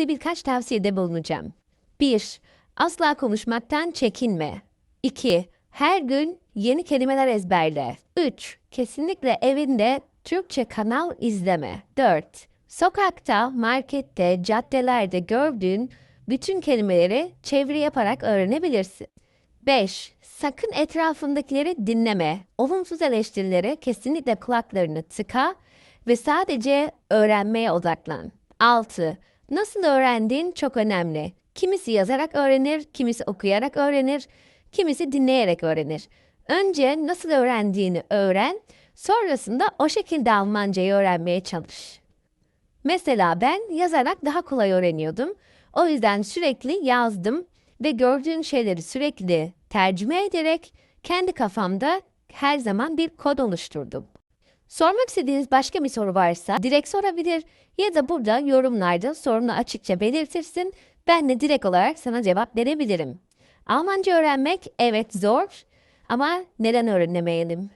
Size birkaç tavsiyede bulunacağım. 1. Asla konuşmaktan çekinme. 2. Her gün yeni kelimeler ezberle. 3. Kesinlikle evinde Türkçe kanal izleme. 4. Sokakta, markette, caddelerde gördüğün bütün kelimeleri çeviri yaparak öğrenebilirsin. 5. Sakın etrafındakileri dinleme. Olumsuz eleştirilere kesinlikle kulaklarını tıka ve sadece öğrenmeye odaklan. 6. Nasıl öğrendiğin çok önemli. Kimisi yazarak öğrenir, kimisi okuyarak öğrenir, kimisi dinleyerek öğrenir. Önce nasıl öğrendiğini öğren, sonrasında o şekilde Almancayı öğrenmeye çalış. Mesela ben yazarak daha kolay öğreniyordum. O yüzden sürekli yazdım ve gördüğün şeyleri sürekli tercüme ederek kendi kafamda her zaman bir kod oluşturdum. Sormak istediğiniz başka bir soru varsa direkt sorabilir ya da burada yorumlarda sorunu açıkça belirtirsin. Ben de direkt olarak sana cevap verebilirim. Almanca öğrenmek evet zor ama neden öğrenemeyelim?